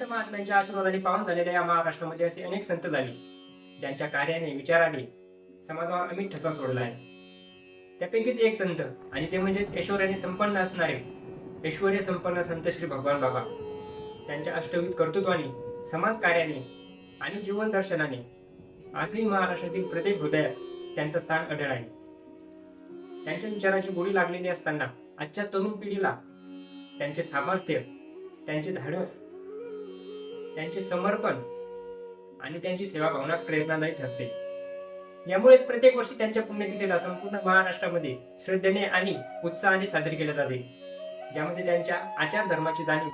संत महात्म्यांच्या आशीर्वादाने पावन झालेल्या या महाराष्ट्रामध्ये असे अनेक संत झाले ज्यांच्या कार्याने विचाराने समाजावर अमित ठसा सोडला आहे. त्यापैकीच एक संत आणि ते म्हणजेच ऐश्वर्याने संपन्न असणारे ऐश्वर्य संपन्न संत श्री भगवान बाबा. त्यांच्या अष्टविध कर्तृत्वाने समाज कार्याने आणि जीवन दर्शनाने आजही महाराष्ट्रातील प्रत्येक हृदयात त्यांचं स्थान अढळ आहे. त्यांच्या विचाराची गोडी लागलेली असताना आजच्या तरुण पिढीला त्यांचे सामर्थ्य त्यांचे धाडस त्यांचे समर्पण आणि त्यांची सेवा भावना प्रेरणादायी ठरते. यामुळेच प्रत्येक वर्षी त्यांच्या पुण्यतिथीला संपूर्ण महाराष्ट्रामध्ये श्रद्धेने आणि उत्साहाने साजरी केले जाते. ज्यामध्ये त्यांच्या आचार धर्माची जाणीव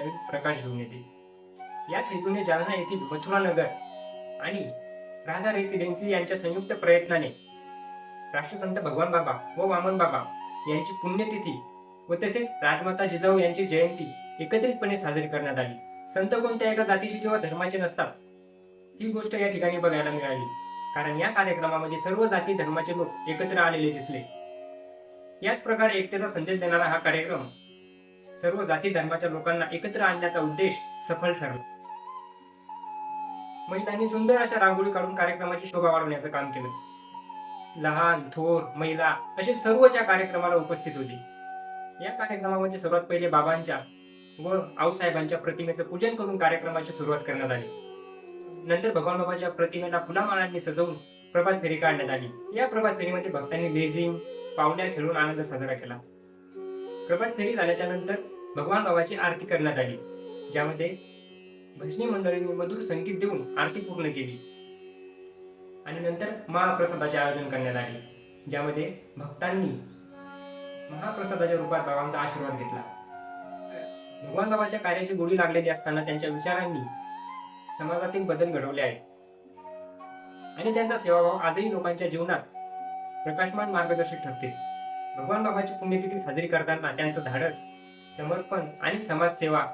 नवीन प्रकाश घेऊन येते. याच हेतूने जालना येथील मथुरा नगर आणि राधा रेसिडेन्सी यांच्या संयुक्त प्रयत्नाने राष्ट्रसंत भगवान बाबा व वामन बाबा यांची पुण्यतिथी व तसेच राजमाता जिजाऊ यांची जयंती एकत्रितपणे साजरी करण्यात आली. संत कोणत्या एका जातीची किंवा धर्माचे नसतात? ही गोष्ट या ठिकाणी बघायला मिळाली. कारण या कार्यक्रमामध्ये सर्व जाती धर्माचे लोक एकत्र आलेले दिसले. याच प्रकारे एकतेचा संदेश देणारा हा कार्यक्रम सर्व जाती धर्माच्या लोकांना एकत्र आणण्याचा उद्देश सफल ठरला. महिलांनी सुंदर अशा रांगोळी काढून कार्यक्रमाची शोभा वाढवण्याचं काम केलं. लहान थोर महिला असे सर्वच या कार्यक्रमाला उपस्थित होते. या कार्यक्रमामध्ये सर्वात पहिले बाबांच्या व आऊसाहेबांच्या प्रतिमेचं पूजन करून कार्यक्रमाची सुरुवात करण्यात आली. नंतर भगवान बाबाच्या प्रतिमेला फुलामाळांनी सजवून प्रभात फेरी काढण्यात आली. या प्रभात फेरीमध्ये भक्तांनी लेझिम पाहुण्या खेळून आनंद साजरा केला. प्रभात फेरी झाल्याच्यानंतर भगवान बाबाची आरती करण्यात आली ज्यामध्ये भजनी मंडळींनी मधुर संगीत देऊन आरती पूर्ण केली. आणि नंतर महाप्रसादाचे आयोजन करण्यात आले ज्यामध्ये भक्तांनी महाप्रसादाच्या रूपात बाबांचा आशीर्वाद घेतला. भगवान बाबाच्या कार्याची गोडी लागलेली असताना त्यांच्या विचारांनी समाजातील बदल घडवले आहेत. आणि त्यांचा सेवाभाव आजही लोकांच्या जीवनात प्रकाशमान मार्गदर्शक ठरते. भगवान बाबाची पुण्यतिथी साजरी करताना त्यांचं धाडस समर्पण आणि समाजसेवा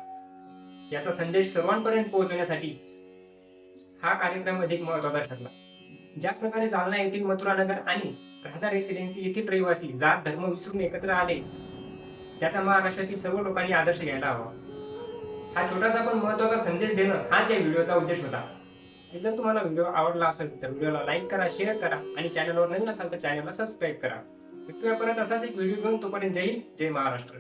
याचा संदेश सर्वांपर्यंत पोहोचवण्यासाठी हा कार्यक्रम अधिक महत्त्वाचा ठरला. ज्या प्रकारे जालना येथील मथुरानगर आणि राधा रेसिडेन्सी येथील रहिवासी जात धर्म विसरून एकत्र आले त्याचा महाराष्ट्रातील सर्व लोकांनी आदर्श घ्यायला हवा. हा छोटासा पण महत्त्वाचा संदेश देणं हाच या व्हिडिओचा उद्देश होता. जर तुम्हाला व्हिडिओ आवडला असेल तर व्हिडिओला लाईक करा शेअर करा आणि चॅनलवर नवीन असाल तर चॅनलला सबस्क्राईब करा. भेटूया परत असाच एक व्हिडिओ घेऊन. तोपर्यंत जय हिंद जय महाराष्ट्र.